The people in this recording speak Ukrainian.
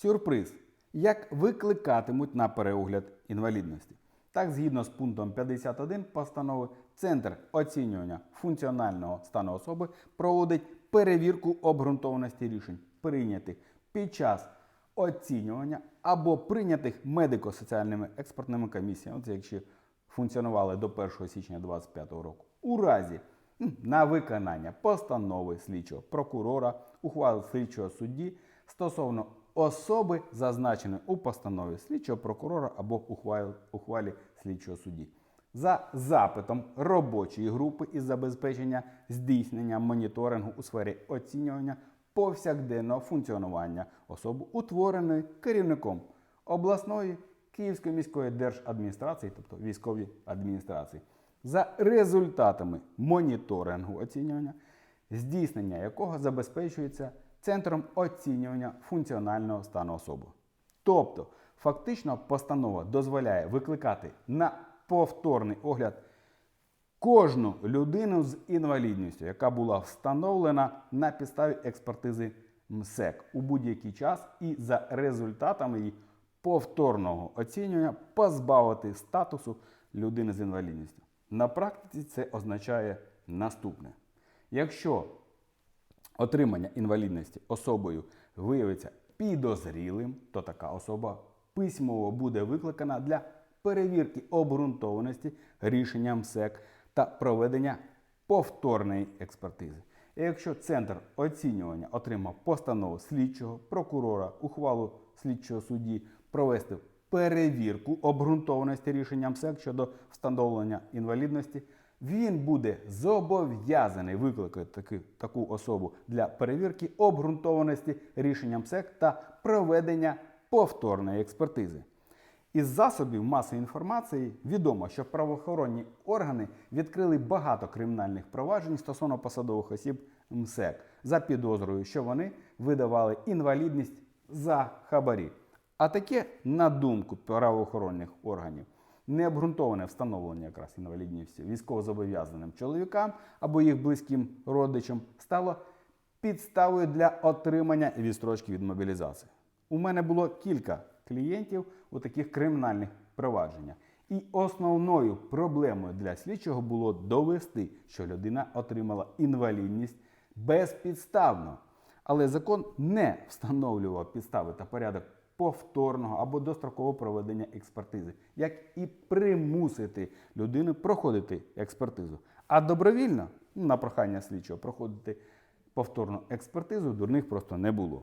Сюрприз. Як викликатимуть на переогляд інвалідності? Так, згідно з пунктом 51 постанови, Центр оцінювання функціонального стану особи проводить перевірку обґрунтованості рішень, прийнятих під час оцінювання або прийнятих медико-соціальними експертними комісіями, це якщо функціонували до 1 січня 2025 року, у разі на виконання постанови слідчого прокурора, ухвали слідчого судді стосовно особи, зазначеної у постанові слідчого прокурора або ухвалі слідчого судді. За запитом робочої групи із забезпечення здійснення моніторингу у сфері оцінювання повсякденного функціонування особи, утвореної керівником обласної Київської міської держадміністрації, тобто військової адміністрації, за результатами моніторингу оцінювання, здійснення якого забезпечується центром оцінювання функціонального стану особи. Тобто, фактично, постанова дозволяє викликати на повторний огляд кожну людину з інвалідністю, яка була встановлена на підставі експертизи МСЕК у будь-який час і за результатами її повторного оцінювання позбавити статусу людини з інвалідністю. На практиці це означає наступне: якщо отримання інвалідності особою виявиться підозрілим, то така особа письмово буде викликана для перевірки обґрунтованості рішення МСЕК та проведення повторної експертизи. І якщо центр оцінювання отримав постанову слідчого, прокурора, ухвалу слідчого судді провести перевірку обґрунтованості рішення МСЕК щодо встановлення інвалідності, він буде зобов'язаний викликати таку особу для перевірки обґрунтованості рішення МСЕК та проведення повторної експертизи. Із засобів масової інформації відомо, що правоохоронні органи відкрили багато кримінальних проваджень стосовно посадових осіб МСЕК за підозрою, що вони видавали інвалідність за хабарі. А таке, на думку правоохоронних органів, необґрунтоване встановлення якраз інвалідності військовозобов'язаним чоловікам або їх близьким родичам стало підставою для отримання відстрочки від мобілізації. У мене було кілька клієнтів у таких кримінальних провадженнях. І основною проблемою для слідчого було довести, що людина отримала інвалідність безпідставно. Але закон не встановлював підстави та порядок повторного або дострокового проведення експертизи, як і примусити людину проходити експертизу. А добровільно, ну, на прохання слідчого, проходити повторну експертизу дурних просто не було.